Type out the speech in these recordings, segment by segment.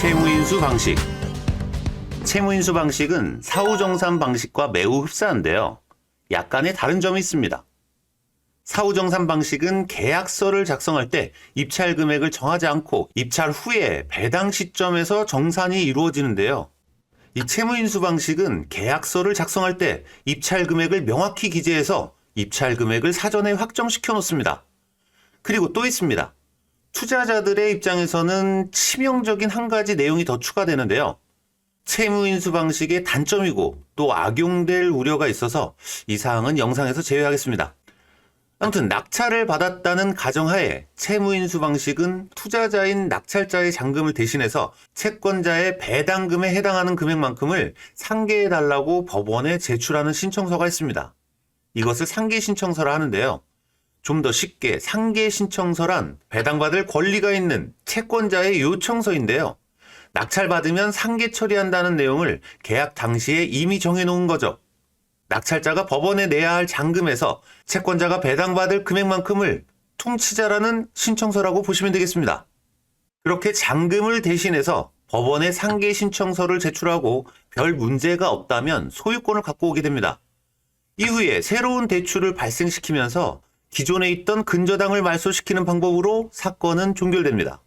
채무인수 방식. 채무인수 방식은 사후정산 방식과 매우 흡사한데요. 약간의 다른 점이 있습니다. 사후정산 방식은 계약서를 작성할 때 입찰 금액을 정하지 않고 입찰 후에 배당 시점에서 정산이 이루어지는데요. 이 채무인수 방식은 계약서를 작성할 때 입찰 금액을 명확히 기재해서 입찰 금액을 사전에 확정시켜 놓습니다. 그리고 또 있습니다. 투자자들의 입장에서는 치명적인 한 가지 내용이 더 추가되는데요. 채무인수 방식의 단점이고 또 악용될 우려가 있어서 이 사항은 영상에서 제외하겠습니다. 아무튼 낙찰을 받았다는 가정하에 채무인수 방식은 투자자인 낙찰자의 잔금을 대신해서 채권자의 배당금에 해당하는 금액만큼을 상계해 달라고 법원에 제출하는 신청서가 있습니다. 이것을 상계 신청서라 하는데요. 좀 더 쉽게 상계 신청서란 배당받을 권리가 있는 채권자의 요청서인데요. 낙찰받으면 상계 처리한다는 내용을 계약 당시에 이미 정해놓은 거죠. 낙찰자가 법원에 내야 할 잔금에서 채권자가 배당받을 금액만큼을 퉁치자라는 신청서라고 보시면 되겠습니다. 그렇게 잔금을 대신해서 법원에 상계 신청서를 제출하고 별 문제가 없다면 소유권을 갖고 오게 됩니다. 이후에 새로운 대출을 발생시키면서 기존에 있던 근저당을 말소시키는 방법으로 사건은 종결됩니다.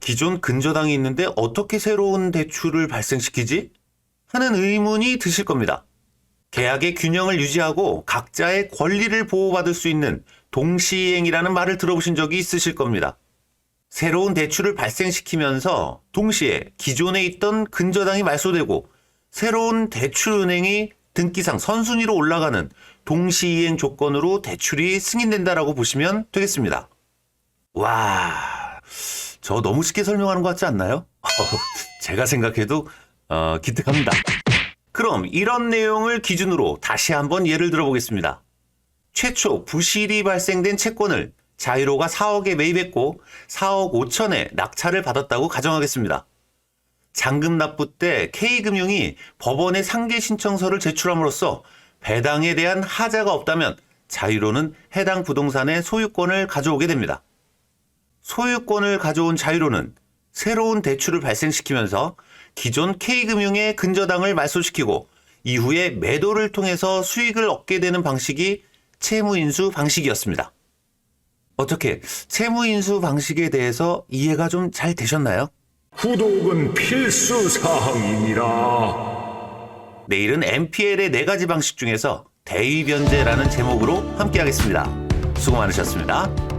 기존 근저당이 있는데 어떻게 새로운 대출을 발생시키지? 하는 의문이 드실 겁니다. 계약의 균형을 유지하고 각자의 권리를 보호받을 수 있는 동시이행이라는 말을 들어보신 적이 있으실 겁니다. 새로운 대출을 발생시키면서 동시에 기존에 있던 근저당이 말소되고 새로운 대출은행이 등기상 선순위로 올라가는 동시이행 조건으로 대출이 승인된다라고 보시면 되겠습니다. 와, 저 너무 쉽게 설명하는 것 같지 않나요? 제가 생각해도 어, 기특합니다. 그럼 이런 내용을 기준으로 다시 한번 예를 들어 보겠습니다. 최초 부실이 발생된 채권을 자이로가 4억에 매입했고 4억 5천에 낙찰을 받았다고 가정하겠습니다. 잔금 납부 때 K금융이 법원에 상계 신청서를 제출함으로써 배당에 대한 하자가 없다면 자유로는 해당 부동산의 소유권을 가져오게 됩니다. 소유권을 가져온 자유로는 새로운 대출을 발생시키면서 기존 K금융의 근저당을 말소시키고 이후에 매도를 통해서 수익을 얻게 되는 방식이 채무인수 방식이었습니다. 어떻게 채무인수 방식에 대해서 이해가 좀 잘 되셨나요? 구독은 필수 사항이니라. 내일은 MPL의 네 가지 방식 중에서 대위변제라는 제목으로 함께 하겠습니다. 수고 많으셨습니다.